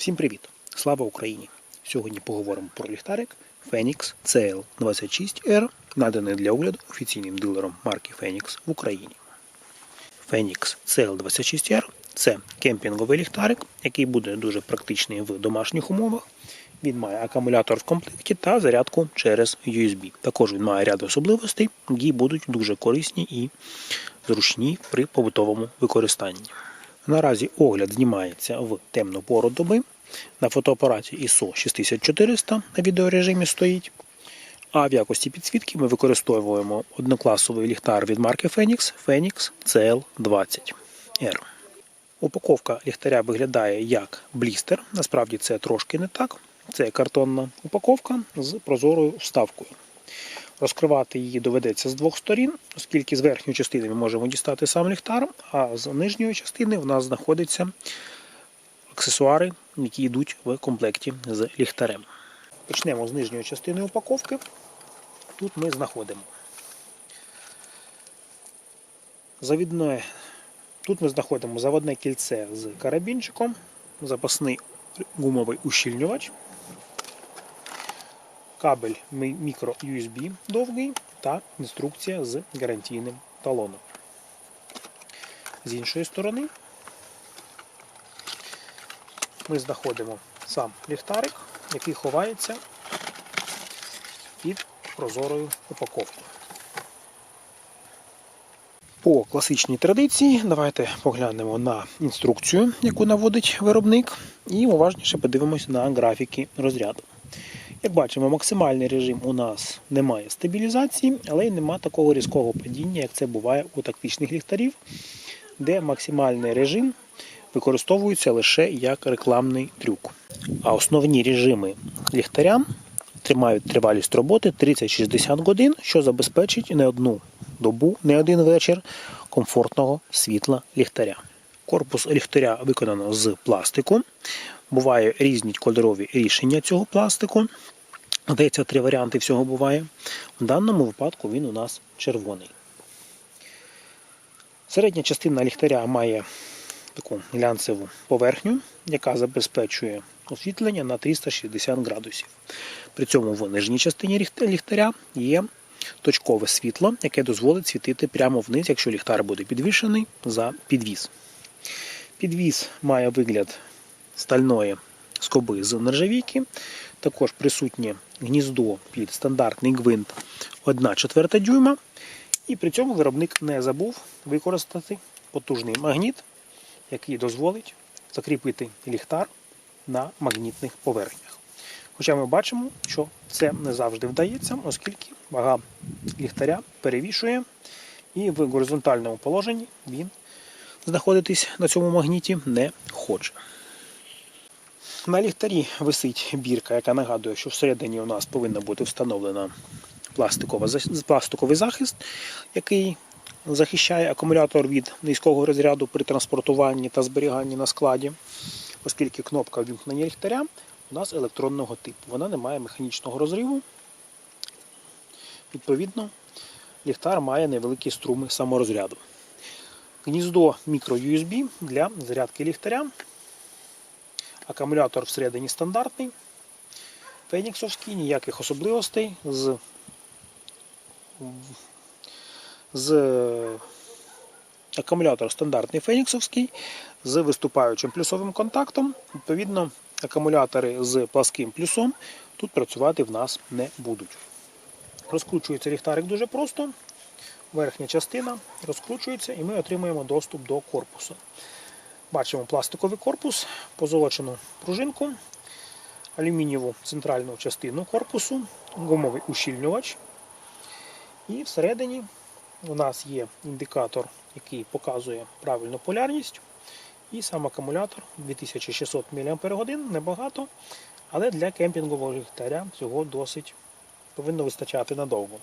Всім привіт! Слава Україні! Сьогодні поговоримо про ліхтарик Phoenix CL26R, наданий для огляду офіційним дилером марки Phoenix в Україні. Phoenix CL26R це кемпінговий ліхтарик, який буде дуже практичний в домашніх умовах. Він має акумулятор в комплекті та зарядку через USB. Також він має ряд особливостей, які будуть дуже корисні і зручні при побутовому використанні. Наразі огляд знімається в темну пору доби. На фотоапараті ISO 6400 на відеорежимі стоїть. А в якості підсвітки ми використовуємо однокласовий ліхтар від марки Phoenix Phoenix CL20R. Упаковка ліхтаря виглядає як блістер. Насправді це трошки не так. Це картонна упаковка з прозорою вставкою. Розкривати її доведеться з двох сторін, оскільки з верхньої частини ми можемо дістати сам ліхтар, а з нижньої частини в нас знаходяться аксесуари, які йдуть в комплекті з ліхтарем. Почнемо з нижньої частини упаковки. Тут ми знаходимо завідне. Тут ми знаходимо заводне кільце з карабінчиком, запасний гумовий ущільнювач, кабель мікро USB довгий та інструкція з гарантійним талоном. З іншої сторони ми знаходимо сам ліхтарик, який ховається під прозорою упаковкою. По класичній традиції давайте поглянемо на інструкцію, яку наводить виробник, і уважніше подивимося на графіки розряду. Як бачимо, максимальний режим у нас немає стабілізації, але й немає такого різкого падіння, як це буває у тактичних ліхтарів, де максимальний режим використовується лише як рекламний трюк. А основні режими ліхтаря тримають тривалість роботи 30-60 годин, що забезпечить не одну добу, не один вечір комфортного світла ліхтаря. Корпус ліхтаря виконано з пластику. Бувають різні кольорові рішення цього пластику. Здається, три варіанти всього буває. В даному випадку він у нас червоний. Середня частина ліхтаря має таку глянцеву поверхню, яка забезпечує освітлення на 360 градусів. При цьому в нижній частині ліхтаря є точкове світло, яке дозволить світити прямо вниз, якщо ліхтар буде підвішений за підвіз. Підвіз має вигляд стальної скоби з нержавійки. Також присутнє гніздо під стандартний гвинт 1 четверта дюйма. І при цьому виробник не забув використати потужний магніт, який дозволить закріпити ліхтар на магнітних поверхнях. Хоча ми бачимо, що це не завжди вдається, оскільки вага ліхтаря перевішує, і в горизонтальному положенні він знаходитись на цьому магніті не хоче. На ліхтарі висить бірка, яка нагадує, що всередині у нас повинна бути встановлена пластиковий захист, який захищає акумулятор від низького розряду при транспортуванні та зберіганні на складі, оскільки кнопка вімкнення ліхтаря у нас електронного типу. Вона не має механічного розриву. Відповідно, ліхтар має невеликі струми саморозряду. Гніздо мікро-USB для зарядки ліхтаря. Акумулятор всередині стандартний. Феніксовський, ніяких особливостей з з акумулятор стандартний феніксовський з виступаючим плюсовим контактом. Відповідно, акумулятори з пласким плюсом тут працювати в нас не будуть. Розкручується ліхтарик дуже просто. Верхня частина розкручується і ми отримуємо доступ до корпусу. Бачимо пластиковий корпус, позолочену пружинку, алюмінієву центральну частину корпусу, гумовий ущільнювач. І всередині у нас є індикатор, який показує правильну полярність. І сам акумулятор 2600 мАч, небагато, але для кемпінгового ліхтаря цього досить повинно вистачати надовго.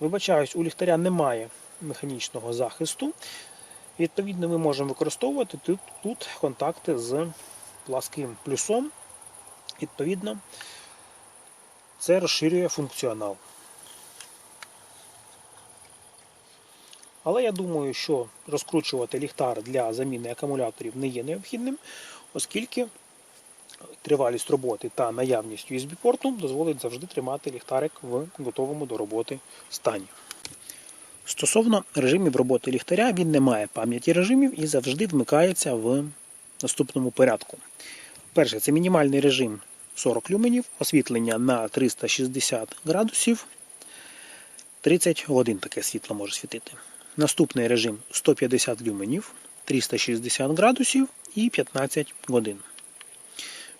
Вибачаюсь, у ліхтаря немає механічного захисту. Відповідно, ми можемо використовувати тут, тут контакти з пласким плюсом. Відповідно, це розширює функціонал. Але я думаю, що розкручувати ліхтар для заміни акумуляторів не є необхідним, оскільки тривалість роботи та наявність USB-порту дозволить завжди тримати ліхтарик в готовому до роботи стані. Стосовно режимів роботи ліхтаря, він не має пам'яті режимів і завжди вмикається в наступному порядку. Перше, це мінімальний режим 40 люменів, освітлення на 360 градусів, 30 годин таке світло може світити. Наступний режим 150 люменів, 360 градусів і 15 годин.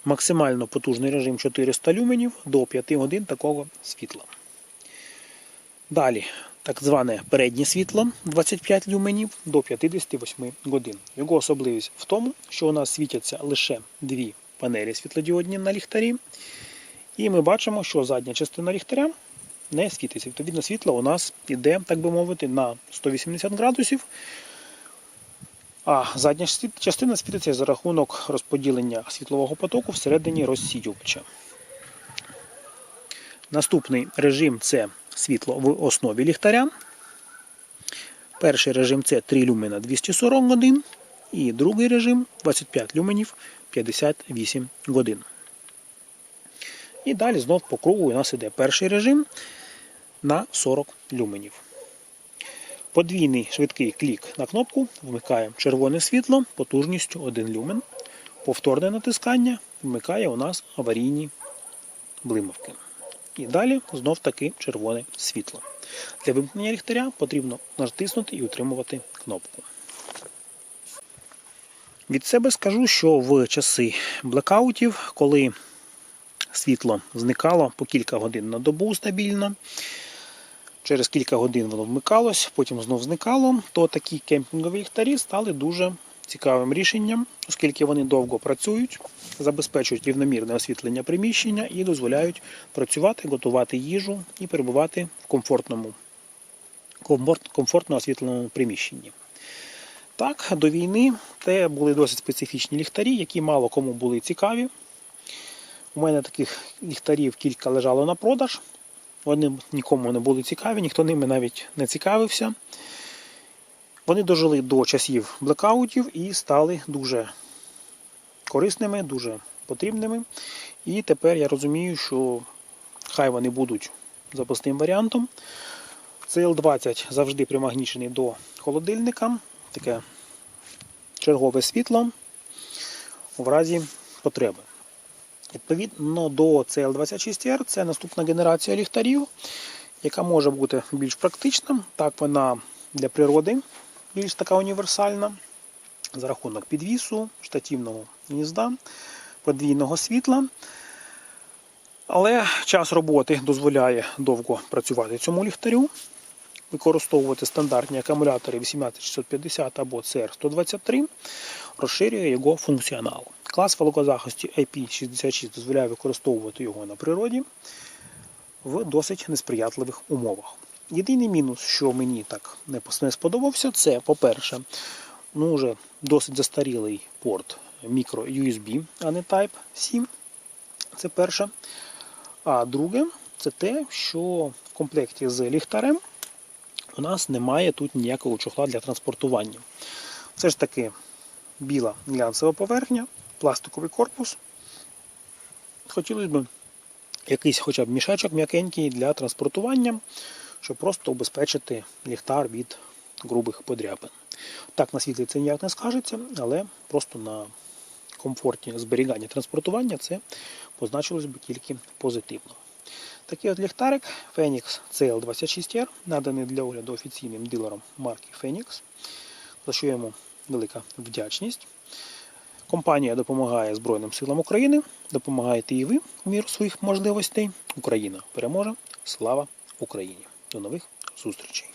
Максимально потужний режим 400 люменів до 5 годин такого світла. Далі, так зване переднє світло 25 люменів до 58 годин. Його особливість в тому, що у нас світяться лише дві панелі світлодіодні на ліхтарі. І ми бачимо, що задня частина ліхтаря не світиться. Відповідно, світло у нас іде, так би мовити, на 180 градусів. А задня частина світиться за рахунок розподілення світлового потоку всередині розсіювача. Наступний режим це світло в основі ліхтаря. Перший режим це 3 люмена 240 годин. І другий режим 25 люменів 58 годин. І далі знов по кругу у нас іде перший режим на 40 люменів. Подвійний швидкий клік на кнопку вмикає червоне світло потужністю 1 люмен. Повторне натискання вмикає у нас аварійні блимавки. І далі знов таки червоне світло. Для вимкнення ліхтаря потрібно натиснути і утримувати кнопку. Від себе скажу, що в часи блекаутів, коли світло зникало по кілька годин на добу стабільно, через кілька годин воно вмикалось, потім знов зникало, то такі кемпінгові ліхтарі стали дуже цікавим рішенням, оскільки вони довго працюють, забезпечують рівномірне освітлення приміщення і дозволяють працювати, готувати їжу і перебувати в комфортному, комфортно освітленому приміщенні. Так, до війни це були досить специфічні ліхтарі, які мало кому були цікаві. У мене таких ліхтарів кілька лежало на продаж. Вони нікому не були цікаві, ніхто ними навіть не цікавився. Вони дожили до часів блекаутів і стали дуже корисними, дуже потрібними. І тепер я розумію, що хай вони будуть запасним варіантом. CL20 завжди примагнічений до холодильника. Таке чергове світло в разі потреби. Відповідно до CL26R це наступна генерація ліхтарів, яка може бути більш практична. Так, вона для природи більш така універсальна. За рахунок підвісу, штативного гнізда, подвійного світла. Але час роботи дозволяє довго працювати цьому ліхтарю. Використовувати стандартні акумулятори 18650 або CR123 розширює його функціонал. Клас вологозахисті IP66 дозволяє використовувати його на природі в досить несприятливих умовах. Єдиний мінус, що мені так не сподобався, це, по-перше, ну, вже досить застарілий порт micro USB, а не Type-C. Це перше. А друге, це те, що в комплекті з ліхтарем у нас немає тут ніякого чохла для транспортування. Все ж таки біла глянцева поверхня, пластиковий корпус. Хотілося б якийсь хоча б мішечок м'якенький для транспортування, щоб просто убезпечити ліхтар від грубих подряпин. Так, на світлі це ніяк не скажеться, але просто на комфорті зберігання транспортування це позначилось би тільки позитивно. Такий от ліхтарик Phoenix CL26R, наданий для огляду офіційним дилером марки Phoenix, за що йому велика вдячність. Компанія допомагає Збройним силам України. Допомагаєте і ви в міру своїх можливостей. Україна переможе. Слава Україні! До нових зустрічей!